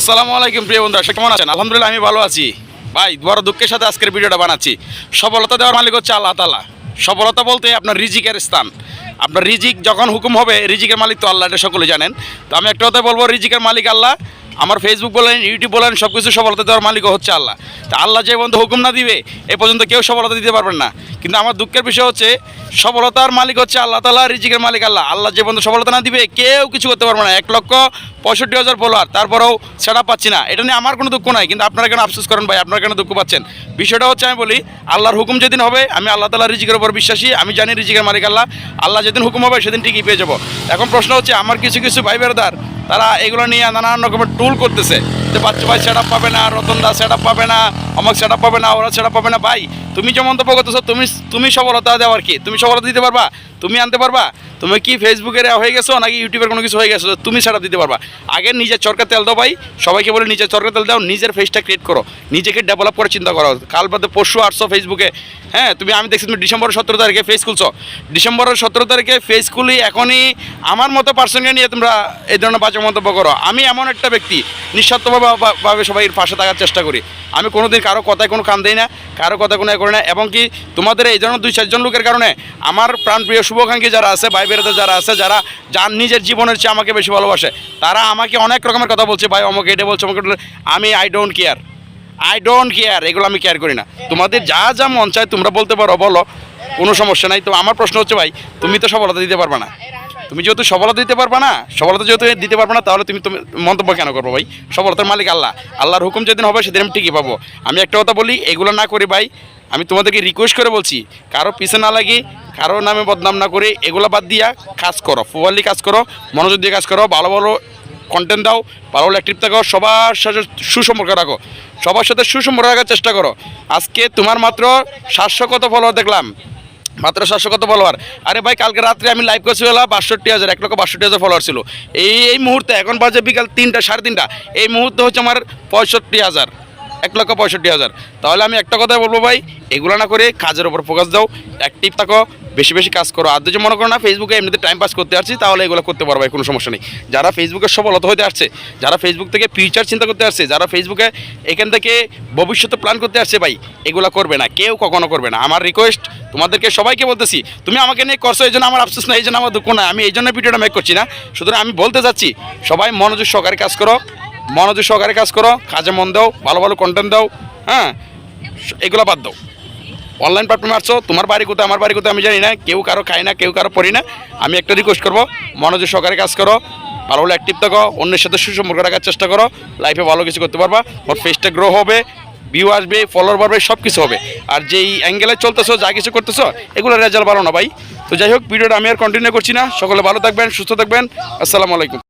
আসসালামু আলাইকুম, প্রিয় বন্ধু সে কেমন আছেন? আলহামদুলিল্লাহ, আমি ভালো আছি। ভাই, বড় দুঃখের সাথে আজকের ভিডিওটা বানাচ্ছি। সফলতা দেওয়ার মালিক হচ্ছে আল্লাহ তালা সফলতা বলতে আপনার রিজিকের স্থান। আপনার রিজিক যখন হুকুম হবে, রিজিকের মালিক তো আল্লাহ, এটা সকলে জানেন। তো আমি একটা কথা বলব, রিজিকের মালিক আল্লাহ আমার ফেসবুক বলেন ইউটিউব বলেন সব কিছু সফলতা দেওয়ার মালিকও হচ্ছে আল্লাহ। তা আল্লাহ যে বন্ধু হুকুম না দিবে, এ পর্যন্ত কেউ সফলতা দিতে পারবেন না। কিন্তু আমার দুঃখের বিষয় হচ্ছে, সফলতার মালিক হচ্ছে আল্লাহ তালা রিজিকের মালিক আল্লাহ। আল্লাহ যে বন্ধু সফলতা না দিবে, কেউ কিছু করতে পারবে না। এক লক্ষ পঁয়ষট্টি হাজার ফলোয়ার তারপরেও সেটা পাচ্ছি না। এটা নিয়ে আমার কোনো দুঃখ নাই, কিন্তু আপনারা কেন আফসোস করেন ভাই? আপনারা কেন দুঃখ পাচ্ছেন? বিষয়টা হচ্ছে, আমি বলি, আল্লাহর হুকুম যেদিন হবে, আমি আল্লাহ তালা রিজিকের উপর বিশ্বাসী, আমি জানি রিজিকের মালিক আল্লাহ। আল্লাহ যেদিন হুকুম হবে, সেদিন ঠিকই পেয়ে যাব। এখন প্রশ্ন হচ্ছে, আমার কিছু কিছু ভাই বেরদার তারা এগুলো নিয়ে নানান রকমের টুল করতেছে। যে বাচ্চা ভাই সেট পাবে না, রতন রতনদা সেট পাবে না, অমক সেট পাবে না, ওরা সেট পাবে না। ভাই, তুমি যে মন্তব্য করতেছো তুমি তুমি সফলতা দেওয়ার কি? তুমি সফলতা দিতে পারবা? তুমি আনতে পারবা? তুমি কি ফেসবুকের হয়ে গেছো নাকি ইউটিউবের কোনো কিছু হয়ে গেছো? তুমি সেটা দিতে পারবা। আগে নিজের চরকার তেল দাও ভাই। সবাইকে বলে নিজের চরকার তেল দাও, নিজের ফেসটা ক্রিয়েট করো। নিজেকে ডেভেলপ করে চিন্তা করো। কাল বাদে পরশু আসছো ফেসবুকে হ্যাঁ তুমি, আমি দেখছি তুমি ডিসেম্বরের সতেরো তারিখে ফেস খুলছো। ডিসেম্বরের সতেরো তারিখে ফেস খুলি এখনই আমার মতো পার্সনকে নিয়ে তোমরা এই ধরনের বাজে মন্তব্য করো। আমি এমন একটা ব্যক্তি, নিঃস্বার্থভাবে সবাই পাশে থাকার চেষ্টা করি। আমি কোনোদিন কারও কথায় কোনো কান দিই না, কারও কথা কোনো করি না। এবং কি তোমাদের এই ধরনের দুই, চারজন লোকের কারণে আমার প্রাণপ্রিয় শুভাকাঙ্ক্ষী যারা আছে, ভাই বেরোতে যারা আছে, যারা যার নিজের জীবনের চেয়ে আমাকে বেশি ভালোবাসে, তারা আমাকে অনেক রকমের কথা বলছে, ভাই, আমাকে এটা বলছে, আমাকে ওটা আমি I don't care I don't care এগুলো আমি কেয়ার করি না। তোমাদের যা যা মন চায় তোমরা বলতে পারো, বলো। কোনো সমস্যা নাই। তো আমার প্রশ্ন হচ্ছে, ভাই, তুমি তো সফলতা দিতে পারবে না। তুমি যেহেতু সফলতা দিতে পারবে না, সফলতা যেহেতু দিতে পারবে না, তাহলে তুমি তুমি মন্তব্য কেন করব ভাই? সফলতার মালিক আল্লাহ। আল্লাহর হুকুম যেদিন হবে সেদিন আমি ঠিকই পাবো। আমি একটা কথা বলি, এগুলো না করি ভাই, আমি তোমাদেরকে রিকোয়েস্ট করে বলছি, কারও পিছনে না লাগে, কারও নামে বদনাম না করে এগুলো বাদ দিয়া কাজ করো, ফুয়ালি কাজ করো, মনোযোগ দিয়ে কাজ করো, ভালো ভালো কন্টেন্ট দাও, ভালো ভালো অ্যাক্টিভ থাকো, সবার সাথে সুসম্পর্ক রাখো, সবার সাথে সুসম্পর্ক রাখার চেষ্টা করো। আজকে তোমার মাত্র সাতশো কত ফলোয়ার দেখলাম? মাত্র সাতশো কত ফলোয়ার আরে ভাই, কালকে রাত্রে আমি লাইভ করছি বলা বাষট্টি হাজার, এক লক্ষ বাষট্টি হাজার ফলোয়ার ছিল। এই এই মুহূর্তে এখন বাজে বিকাল তিনটা, সাড়ে তিনটা। এই মুহূর্তে হচ্ছে আমার পঁয়ষট্টি হাজার, এক লক্ষ পঁয়ষট্টি হাজার। তাহলে আমি একটা কথা বলব ভাই, এগুলো না করে কাজের ওপর ফোকাস দাও। অ্যাক্টিভ থাকো বেশি বেশি কাজ করো। আর যদি মনে করো না ফেসবুকে এমনিতে টাইম পাস করতে আসছি, তাহলে এগুলো করতে পারব কোনো সমস্যা নেই। যারা ফেসবুকে সফলতা হতে আসছে, যারা ফেসবুক থেকে ফিউচার চিন্তা করতে আসছে, যারা ফেসবুকে এখান থেকে ভবিষ্যতে প্ল্যান করতে আসছে ভাই, এগুলো করবে না। কেউ কখনো করবে না। আমার রিকোয়েস্ট তোমাদেরকে সবাইকে বলতেছি, তুমি আমাকে নিয়ে করছ, এই জন্য আমার আফসোস না এই জন্য আমার দুঃখ না আমি এই জন্য ভিডিওটা মেক করছি না। সুতরাং আমি বলতে চাচ্ছি, সবাই মনোযোগ সহকারে কাজ করো, মনোযোগ সহকারে কাজ করো, কাজে মন দাও, ভালো ভালো কন্টেন্ট দাও হ্যাঁ এগুলো বাদ দাও। অনলাইন প্ল্যাটফর্মে আসছো, তোমার বাড়ি কোথায়, আমার বাড়ি কোথায় আমি জানি না, কেউ কারও খায় না, কেউ কারও পড়ি না। আমি একটা রিকোয়েস্ট করব, মনোযোগ সহকারে কাজ করো, ভালো ভালো অ্যাক্টিভ থাকো, অন্যের সাথে সুসম্পর্ক রাখার চেষ্টা করো লাইফে ভালো কিছু করতে পারবা, ওর ফেসটা গ্রো হবে ভিউ আসবে ফলোয়ার বাড়বে সব কিছু হবে। আর যেই অ্যাঙ্গেলে চলতেছো, যা কিছু করতেছো এগুলো রেজাল্ট ভালো না ভাই। তো যাই হোক, ভিডিওটা আমি আর কন্টিনিউ করছি না। সকলে ভালো থাকবেন, সুস্থ থাকবেন। আসসালামু আলাইকুম।